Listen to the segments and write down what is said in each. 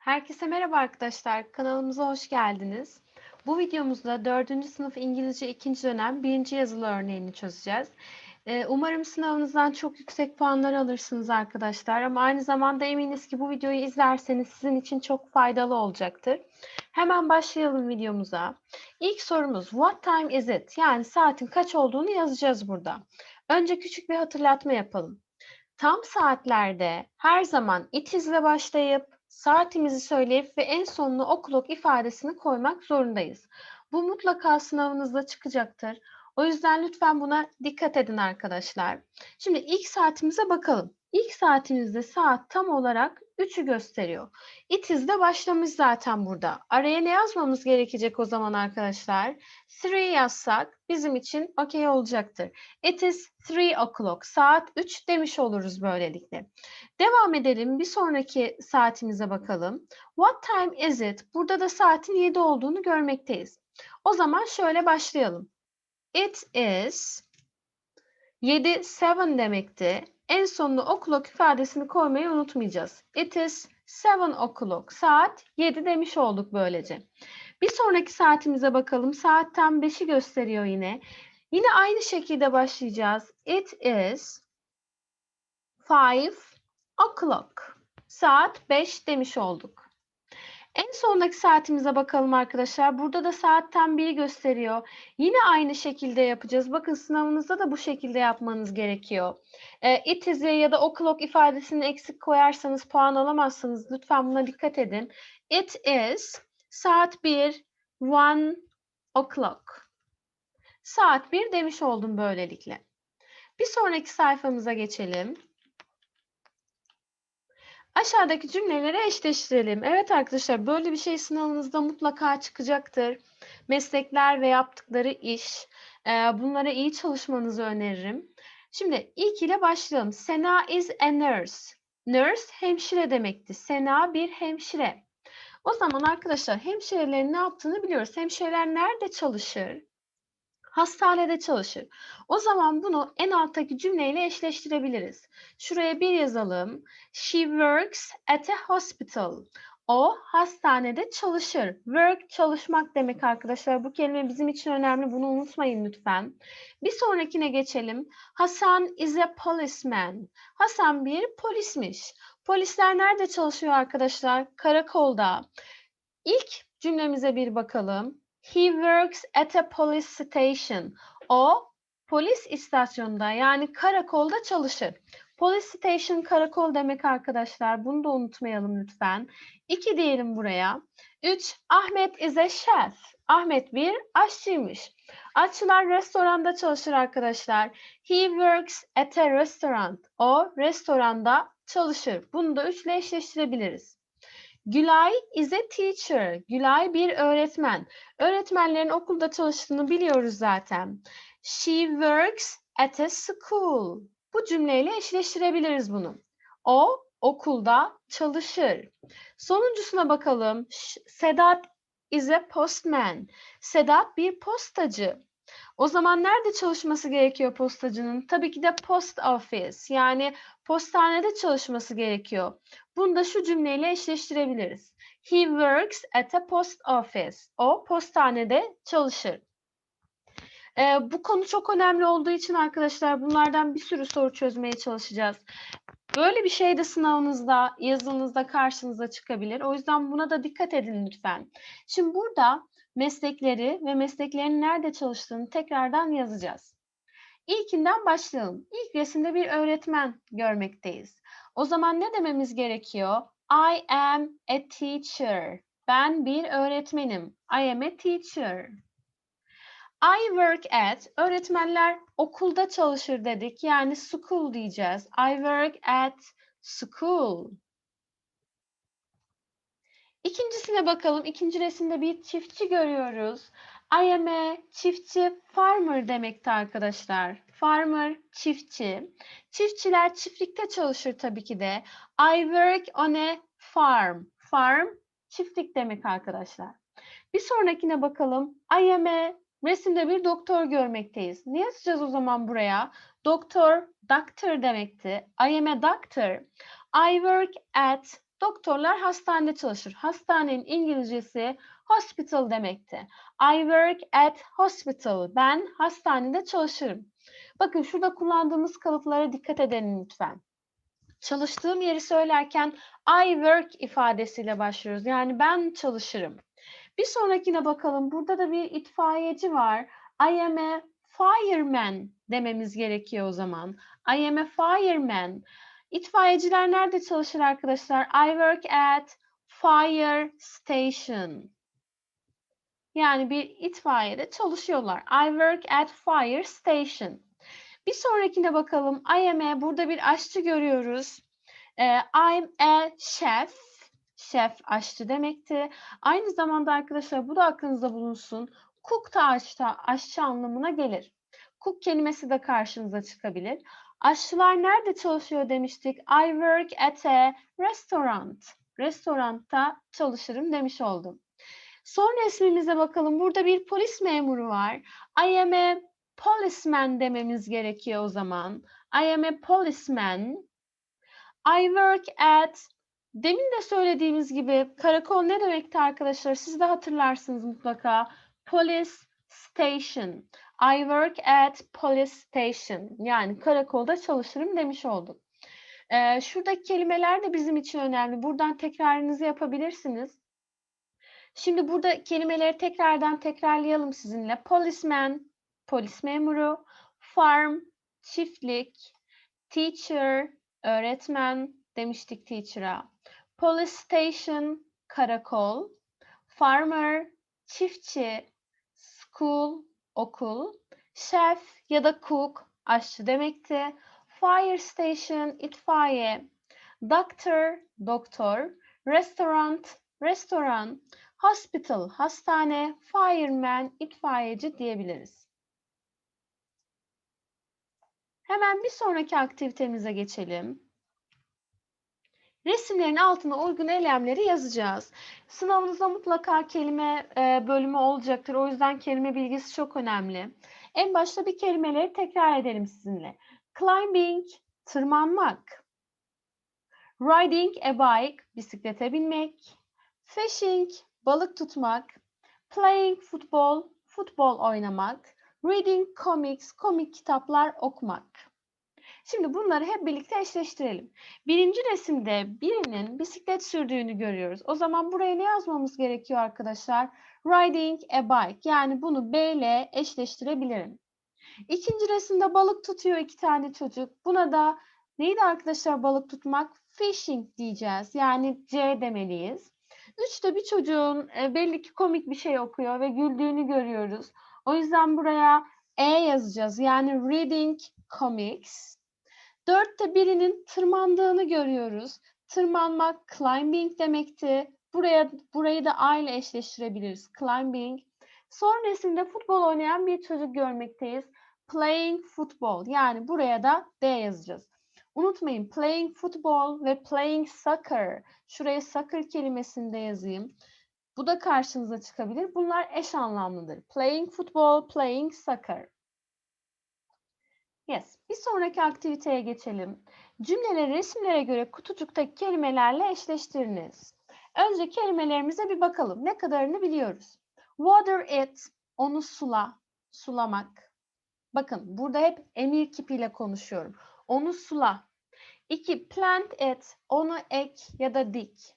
Herkese merhaba arkadaşlar. Kanalımıza hoş geldiniz. Bu videomuzda 4. sınıf İngilizce 2. dönem 1. yazılı örneğini çözeceğiz. Ee, umarım sınavınızdan çok yüksek puanlar alırsınız arkadaşlar. Ama aynı zamanda eminiz ki bu videoyu izlerseniz sizin için çok faydalı olacaktır. Hemen başlayalım videomuza. İlk sorumuz what time is it? Yani saatin kaç olduğunu yazacağız burada. Önce küçük bir hatırlatma yapalım. Tam saatlerde her zaman it is ile başlayıp saatimizi söyleyip ve en sonuna o clock ifadesini koymak zorundayız. Bu mutlaka sınavınızda çıkacaktır. O yüzden lütfen buna dikkat edin arkadaşlar. Şimdi ilk saatimize bakalım. İlk saatimizde saat tam olarak 3'ü gösteriyor. It is de başlamış zaten burada. Araya ne yazmamız gerekecek o zaman arkadaşlar? 3 yazsak bizim için okey olacaktır. It is 3 o'clock. Saat 3 demiş oluruz böylelikle. Devam edelim. Bir sonraki saatimize bakalım. What time is it? Burada da saatin 7 olduğunu görmekteyiz. O zaman şöyle başlayalım. It is 7, 7 demekti. En sonuna o'clock ifadesini koymayı unutmayacağız. It is 7 o'clock. Saat 7 demiş olduk böylece. Bir sonraki saatimize bakalım. Saat tam 5'i gösteriyor yine. Yine aynı şekilde başlayacağız. It is 5 o'clock. Saat 5 demiş olduk. En sondaki saatimize bakalım arkadaşlar. Burada da saat tam 1'i gösteriyor. Yine aynı şekilde yapacağız. Bakın sınavınızda da bu şekilde yapmanız gerekiyor. E, it is ya da o'clock ifadesini eksik koyarsanız puan alamazsınız. Lütfen buna dikkat edin. It is saat 1, 1 o'clock. Saat 1 demiş oldum böylelikle. Bir sonraki sayfamıza geçelim. Aşağıdaki cümleleri eşleştirelim. Evet arkadaşlar böyle bir şey sınavınızda mutlaka çıkacaktır. Meslekler ve yaptıkları iş. e, Bunlara iyi çalışmanızı öneririm. Şimdi ilk ile başlayalım. Sena is a nurse. Nurse hemşire demekti. Sena bir hemşire. O zaman arkadaşlar hemşirelerin ne yaptığını biliyoruz. Hemşireler nerede çalışır? Hastanede çalışır. O zaman bunu en alttaki cümleyle eşleştirebiliriz. Şuraya bir yazalım. She works at a hospital. O hastanede çalışır. Work çalışmak demek arkadaşlar. Bu kelime bizim için önemli. Bunu unutmayın lütfen. Bir sonrakine geçelim. Hasan is a policeman. Hasan bir polismiş. Polisler nerede çalışıyor arkadaşlar? Karakolda. İlk cümlemize bir bakalım. He works at a police station. O polis istasyonunda yani karakolda çalışır. Police station karakol demek arkadaşlar. Bunu da unutmayalım lütfen. İki diyelim buraya. Üç, Ahmet is a chef. Ahmet bir aşçıymış. Aşçılar restoranda çalışır arkadaşlar. He works at a restaurant. O restoranda çalışır. Bunu da üçle eşleştirebiliriz. Gülay is a teacher. Gülay bir öğretmen. Öğretmenlerin okulda çalıştığını biliyoruz zaten. She works at a school. Bu cümleyle eşleştirebiliriz bunu. O okulda çalışır. Sonuncusuna bakalım. Sedat is a postman. Sedat bir postacı. O zaman nerede çalışması gerekiyor postacının? Tabii ki de post office yani postanede çalışması gerekiyor. Bunu da şu cümleyle eşleştirebiliriz. He works at a post office. O postanede çalışır. Ee, bu konu çok önemli olduğu için arkadaşlar bunlardan bir sürü soru çözmeye çalışacağız. Böyle bir şey de sınavınızda, yazınızda karşınıza çıkabilir. O yüzden buna da dikkat edin lütfen. Şimdi burada meslekleri ve mesleklerin nerede çalıştığını tekrardan yazacağız. İlkinden başlayalım. İlk resimde bir öğretmen görmekteyiz. O zaman ne dememiz gerekiyor? I am a teacher. Ben bir öğretmenim. I am a teacher. I work at, öğretmenler okulda çalışır dedik. Yani school diyeceğiz. I work at school. İkincisine bakalım. İkinci resimde bir çiftçi görüyoruz. I am a çiftçi farmer demekti arkadaşlar. Farmer çiftçi. Çiftçiler çiftlikte çalışır tabii ki de. I work on a farm. Farm çiftlik demek arkadaşlar. Bir sonrakine bakalım. I am a resimde bir doktor görmekteyiz. Ne yazacağız o zaman buraya? Doktor, doctor demekti. I am a doctor. I work at Doktorlar hastanede çalışır. Hastanenin İngilizcesi hospital demekti. I work at hospital. Ben hastanede çalışırım. Bakın şurada kullandığımız kalıplara dikkat edin lütfen. Çalıştığım yeri söylerken I work ifadesiyle başlıyoruz. Yani ben çalışırım. Bir sonrakine bakalım. Burada da bir itfaiyeci var. I am a fireman dememiz gerekiyor o zaman. I am a fireman. İtfaiyeciler nerede çalışır arkadaşlar? I work at fire station. Yani bir itfaiyede çalışıyorlar. I work at fire station. Bir sonrakine bakalım. I am a, burada bir aşçı görüyoruz. Ee, I'm a chef. Şef aşçı demekti. Aynı zamanda arkadaşlar bu da aklınızda bulunsun. Cook da aşçı, aşçı anlamına gelir. Cook kelimesi de karşınıza çıkabilir. Aşçılar nerede çalışıyor demiştik. I work at a restaurant. Restoranda çalışırım demiş oldum. Son resmimize bakalım. Burada bir polis memuru var. I am a policeman dememiz gerekiyor o zaman. I am a policeman. I work at Demin de söylediğimiz gibi karakol ne demekti arkadaşlar? Siz de hatırlarsınız mutlaka. Police station. I work at police station. Yani karakolda çalışırım demiş olduk. Ee, şuradaki kelimeler de bizim için önemli. Buradan tekrarınızı yapabilirsiniz. Şimdi burada kelimeleri tekrardan tekrarlayalım sizinle. Policeman, polis memuru. Farm, çiftlik. Teacher, öğretmen demiştik teacher'a. Police station, karakol. Farmer, çiftçi. School, okul. Chef ya da cook, aşçı demekti. Fire station, itfaiye. Doctor, doktor. Restaurant, restoran. Hospital, hastane. Fireman, itfaiyeci diyebiliriz. Hemen bir sonraki aktivitemize geçelim. Resimlerin altına uygun eylemleri yazacağız. Sınavınızda mutlaka kelime e, bölümü olacaktır. O yüzden kelime bilgisi çok önemli. En başta bir kelimeleri tekrar edelim sizinle. Climbing, tırmanmak. Riding a bike, bisiklete binmek. Fishing, balık tutmak. Playing football, futbol oynamak. Reading comics, komik kitaplar okumak. Şimdi bunları hep birlikte eşleştirelim. Birinci resimde birinin bisiklet sürdüğünü görüyoruz. O zaman buraya ne yazmamız gerekiyor arkadaşlar? Riding a bike. Yani bunu B ile eşleştirebilirim. İkinci resimde balık tutuyor iki tane çocuk. Buna da neydi arkadaşlar balık tutmak? Fishing diyeceğiz. Yani C demeliyiz. Üçte bir çocuğun e, belli ki komik bir şey okuyor ve güldüğünü görüyoruz. O yüzden buraya E yazacağız. Yani reading comics. Dörtte birinin tırmandığını görüyoruz. Tırmanmak climbing demekti. Buraya burayı da A ile eşleştirebiliriz. Climbing. Son resimde futbol oynayan bir çocuk görmekteyiz. Playing football. Yani buraya da D yazacağız. Unutmayın playing football ve playing soccer. Şuraya soccer kelimesini de yazayım. Bu da karşınıza çıkabilir. Bunlar eş anlamlıdır. Playing football, playing soccer. Yes. Bir sonraki aktiviteye geçelim. Cümleleri resimlere göre kutucuktaki kelimelerle eşleştiriniz. Önce kelimelerimize bir bakalım. Ne kadarını biliyoruz? Water it, onu sula, sulamak. Bakın burada hep emir kipiyle konuşuyorum. Onu sula. 2. Plant it, onu ek ya da dik.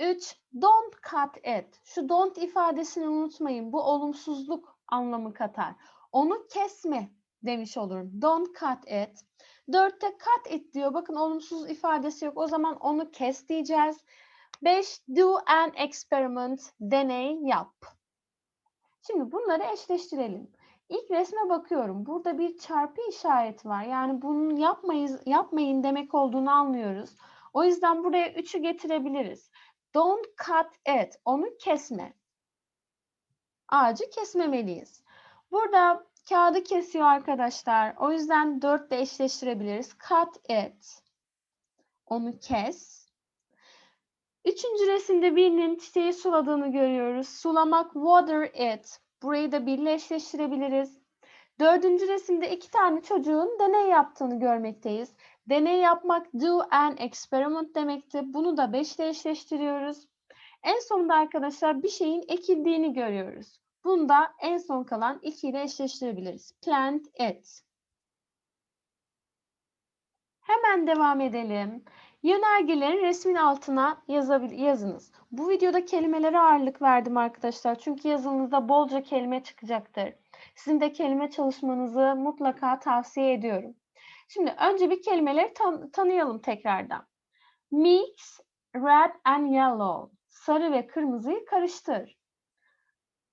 3. Don't cut it. Şu don't ifadesini unutmayın. Bu olumsuzluk anlamı katar. Onu kesme demiş olurum. Don't cut it. Dörtte cut it diyor. Bakın olumsuz ifadesi yok. O zaman onu kes diyeceğiz. Beş, do an experiment. Deney yap. Şimdi bunları eşleştirelim. İlk resme bakıyorum. Burada bir çarpı işareti var. Yani bunu yapmayız, yapmayın demek olduğunu anlıyoruz. O yüzden buraya 3'ü getirebiliriz. Don't cut it. Onu kesme. Ağacı kesmemeliyiz. Burada kağıdı kesiyor arkadaşlar. O yüzden 4 ile eşleştirebiliriz. Cut it. Onu kes. Üçüncü resimde birinin çiçeği suladığını görüyoruz. Sulamak water it. Burayı da birle. Dördüncü resimde iki tane çocuğun deney yaptığını görmekteyiz. Deney yapmak do an experiment demekti. Bunu da 5 ile eşleştiriyoruz. En sonunda arkadaşlar bir şeyin ekildiğini görüyoruz. Bunu da en son kalan 2 ile eşleştirebiliriz. Plant it. Hemen devam edelim. Yönergelerin resmin altına yazınız. Bu videoda kelimelere ağırlık verdim arkadaşlar. Çünkü yazınızda bolca kelime çıkacaktır. Sizin de kelime çalışmanızı mutlaka tavsiye ediyorum. Şimdi önce bir kelimeleri tan tanıyalım tekrardan. Mix red and yellow. Sarı ve kırmızıyı karıştır.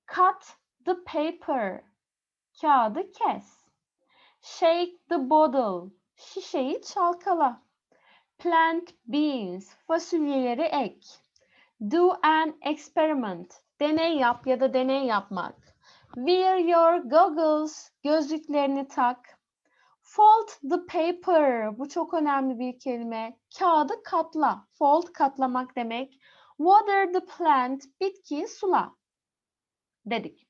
Cut the paper. Kağıdı kes. Shake the bottle. Şişeyi çalkala. Plant beans. Fasulyeleri ek. Do an experiment. Deney yap ya da deney yapmak. Wear your goggles. Gözlüklerini tak. Fold the paper. Bu çok önemli bir kelime. Kağıdı katla. Fold katlamak demek. Water the plant. Bitkiyi sula. Dedik.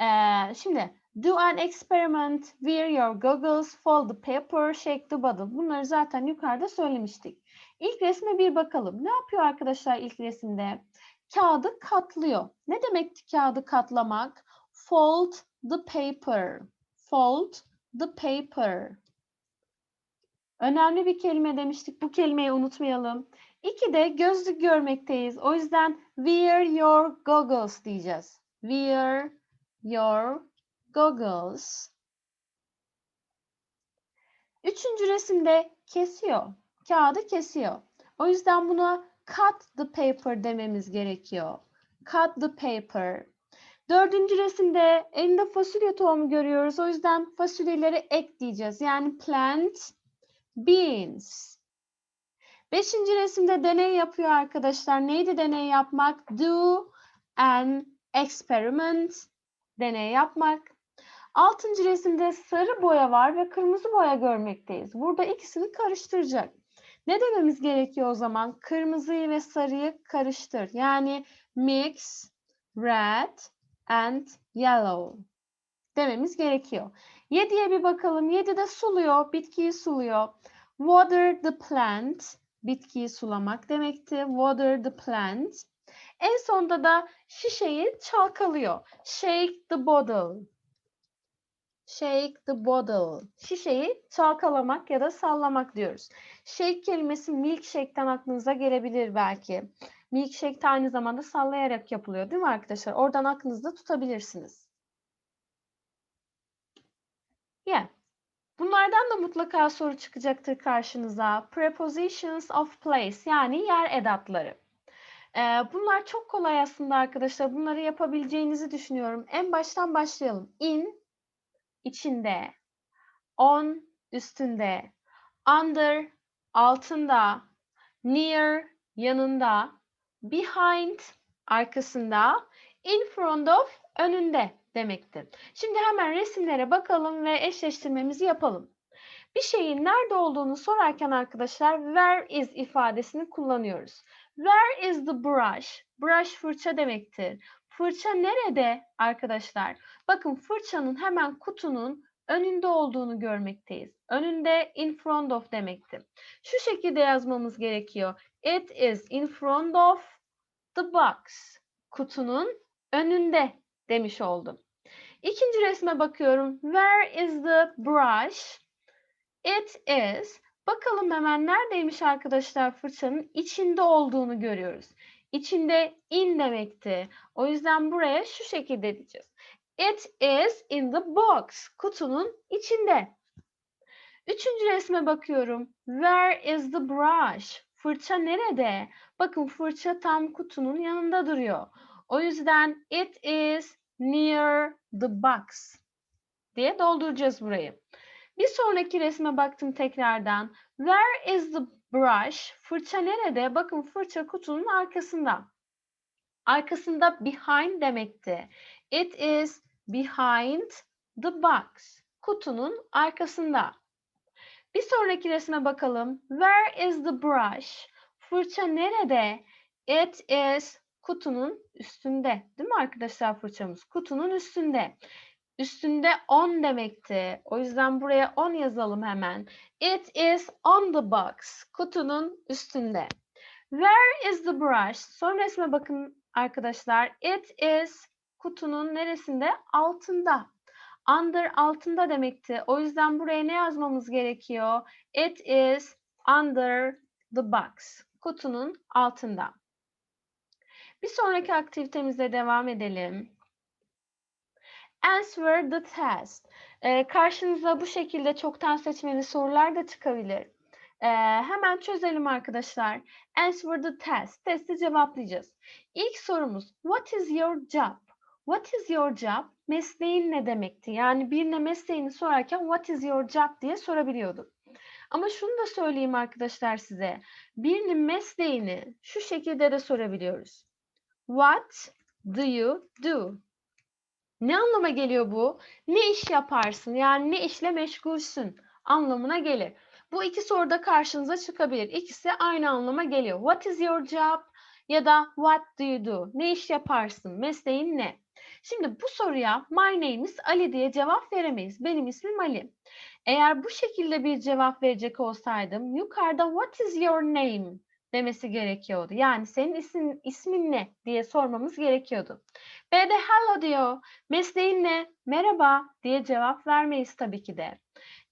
Ee, şimdi do an experiment, wear your goggles, fold the paper, shake the bottle. Bunları zaten yukarıda söylemiştik. İlk resme bir bakalım. Ne yapıyor arkadaşlar ilk resimde? Kağıdı katlıyor. Ne demekti kağıdı katlamak? Fold the paper. Fold the paper. Önemli bir kelime demiştik. Bu kelimeyi unutmayalım. İki de gözlük görmekteyiz. O yüzden wear your goggles diyeceğiz. Wear your goggles. Üçüncü resimde kesiyor. Kağıdı kesiyor. O yüzden buna cut the paper dememiz gerekiyor. Cut the paper. Dördüncü resimde elinde fasulye tohumu görüyoruz. O yüzden fasulyeleri ek diyeceğiz. Yani plant beans. Beşinci resimde deney yapıyor arkadaşlar. Neydi deney yapmak? Do an experiment. Deney yapmak. Altıncı resimde sarı boya var ve kırmızı boya görmekteyiz. Burada ikisini karıştıracak. Ne dememiz gerekiyor o zaman? Kırmızıyı ve sarıyı karıştır. Yani mix red and yellow dememiz gerekiyor. 7'ye bir bakalım. 7'de suluyor, bitkiyi suluyor. Water the plant, bitkiyi sulamak demekti. Water the plant. En sonda da şişeyi çalkalıyor. Shake the bottle. Shake the bottle. Şişeyi çalkalamak ya da sallamak diyoruz. Shake kelimesi milkshake'ten aklınıza gelebilir belki. Milkshake de aynı zamanda sallayarak yapılıyor değil mi arkadaşlar? Oradan aklınızda tutabilirsiniz. Yeah. Bunlardan da mutlaka soru çıkacaktır karşınıza. Prepositions of place yani yer edatları. Ee, bunlar çok kolay aslında arkadaşlar. Bunları yapabileceğinizi düşünüyorum. En baştan başlayalım. In, içinde. On, üstünde. Under, altında. Near, yanında. Behind, arkasında. In front of, önünde demektir. Şimdi hemen resimlere bakalım ve eşleştirmemizi yapalım. Bir şeyin nerede olduğunu sorarken arkadaşlar where is ifadesini kullanıyoruz. Where is the brush? Brush fırça demektir. Fırça nerede arkadaşlar? Bakın fırçanın hemen kutunun önünde olduğunu görmekteyiz. Önünde in front of demektir. Şu şekilde yazmamız gerekiyor. It is in front of the box. Kutunun önünde demiş oldum. İkinci resme bakıyorum. Where is the brush? It is. Bakalım hemen neredeymiş arkadaşlar fırçanın içinde olduğunu görüyoruz. İçinde in demekti. O yüzden buraya şu şekilde diyeceğiz. It is in the box. Kutunun içinde. Üçüncü resme bakıyorum. Where is the brush? Fırça nerede? Bakın fırça tam kutunun yanında duruyor. O yüzden it is near the box diye dolduracağız burayı. Bir sonraki resme baktım tekrardan. Where is the brush? Fırça nerede? Bakın fırça kutunun arkasında. Arkasında behind demekti. It is behind the box. Kutunun arkasında. Bir sonraki resme bakalım. Where is the brush? Fırça nerede? It is kutunun üstünde. Değil mi arkadaşlar fırçamız? Kutunun üstünde. Üstünde on demekti. O yüzden buraya on yazalım hemen. It is on the box. Kutunun üstünde. Where is the brush? Son resme bakın arkadaşlar. It is kutunun neresinde? Altında. Under altında demekti. O yüzden buraya ne yazmamız gerekiyor? It is under the box. Kutunun altında. Bir sonraki aktivitemize devam edelim. Answer the test. Ee, karşınıza bu şekilde çoktan seçmeli sorular da çıkabilir. Ee, hemen çözelim arkadaşlar. Answer the test. Testi cevaplayacağız. İlk sorumuz What is your job? What is your job? Mesleğin ne demekti? Yani birine mesleğini sorarken What is your job diye sorabiliyorduk. Ama şunu da söyleyeyim arkadaşlar size. Birinin mesleğini şu şekilde de sorabiliyoruz. What do you do? Ne anlama geliyor bu? Ne iş yaparsın? Yani ne işle meşgulsün anlamına gelir. Bu iki soruda karşınıza çıkabilir. İkisi aynı anlama geliyor. What is your job? Ya da what do you do? Ne iş yaparsın? Mesleğin ne? Şimdi bu soruya my name is Ali diye cevap veremeyiz. Benim ismim Ali. Eğer bu şekilde bir cevap verecek olsaydım yukarıda what is your name demesi gerekiyordu. Yani senin isim, ismin ne diye sormamız gerekiyordu. B'de hello diyor. Mesleğin ne? Merhaba diye cevap vermeyiz tabii ki de.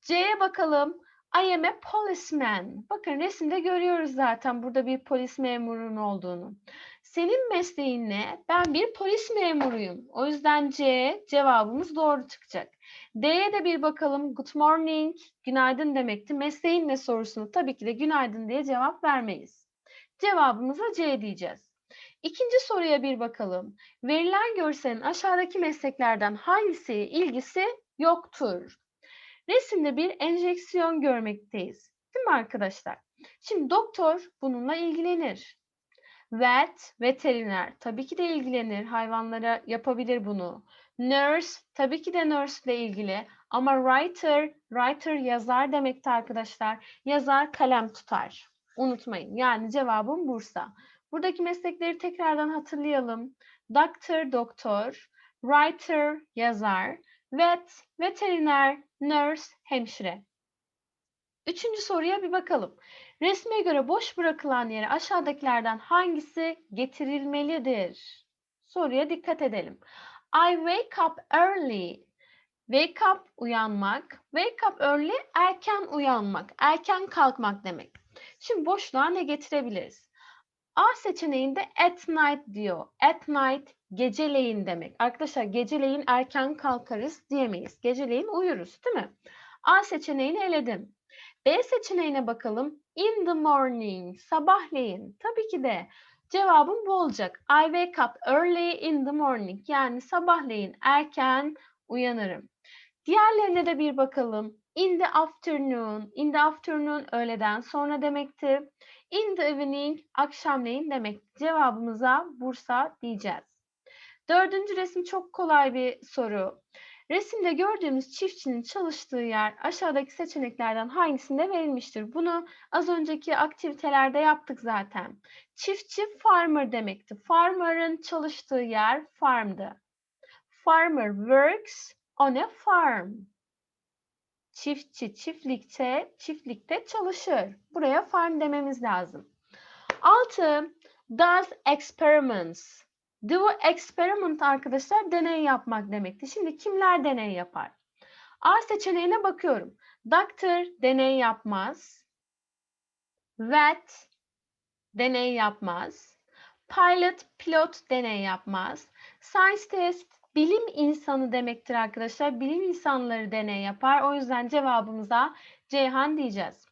C'ye bakalım. I am a policeman. Bakın resimde görüyoruz zaten burada bir polis memurunun olduğunu. Senin mesleğin ne? Ben bir polis memuruyum. O yüzden C cevabımız doğru çıkacak. D'ye de bir bakalım. Good morning. Günaydın demekti. Mesleğin ne sorusunu tabii ki de günaydın diye cevap vermeyiz. Cevabımıza C diyeceğiz. İkinci soruya bir bakalım. Verilen görselin aşağıdaki mesleklerden hangisi ilgisi yoktur? Resimde bir enjeksiyon görmekteyiz. Değil mi arkadaşlar? Şimdi doktor bununla ilgilenir. Vet, veteriner tabii ki de ilgilenir. Hayvanlara yapabilir bunu. Nurse tabii ki de nurse ile ilgili. Ama writer, writer yazar demekti arkadaşlar. Yazar kalem tutar. Unutmayın. Yani cevabım Bursa. Buradaki meslekleri tekrardan hatırlayalım. Doctor, doktor. Writer, yazar. Vet, veteriner. Nurse, hemşire. Üçüncü soruya bir bakalım. Resme göre boş bırakılan yere aşağıdakilerden hangisi getirilmelidir? Soruya dikkat edelim. I wake up early. Wake up uyanmak. Wake up early erken uyanmak, erken kalkmak demek. Şimdi boşluğa ne getirebiliriz? A seçeneğinde at night diyor. At night geceleyin demek. Arkadaşlar geceleyin erken kalkarız diyemeyiz. Geceleyin uyuruz değil mi? A seçeneğini eledim. B seçeneğine bakalım. In the morning, sabahleyin. Tabii ki de cevabım bu olacak. I wake up early in the morning. Yani sabahleyin erken uyanırım. Diğerlerine de bir bakalım. In the afternoon, in the afternoon öğleden sonra demekti. In the evening, akşamleyin demek. Cevabımıza Bursa diyeceğiz. Dördüncü resim çok kolay bir soru. Resimde gördüğümüz çiftçinin çalıştığı yer aşağıdaki seçeneklerden hangisinde verilmiştir? Bunu az önceki aktivitelerde yaptık zaten. Çiftçi farmer demekti. Farmer'ın çalıştığı yer farmdı. Farmer works on a farm. Çiftçi çiftlikte, çiftlikte çalışır. Buraya farm dememiz lazım. 6. Does experiments. Do experiment arkadaşlar deney yapmak demekti. Şimdi kimler deney yapar? A seçeneğine bakıyorum. Doctor deney yapmaz. Vet deney yapmaz. Pilot pilot deney yapmaz. Scientist bilim insanı demektir arkadaşlar. Bilim insanları deney yapar. O yüzden cevabımıza Ceyhan diyeceğiz.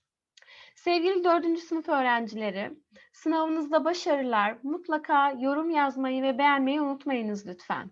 Sevgili dördüncü sınıf öğrencileri, sınavınızda başarılar. Mutlaka yorum yazmayı ve beğenmeyi unutmayınız lütfen.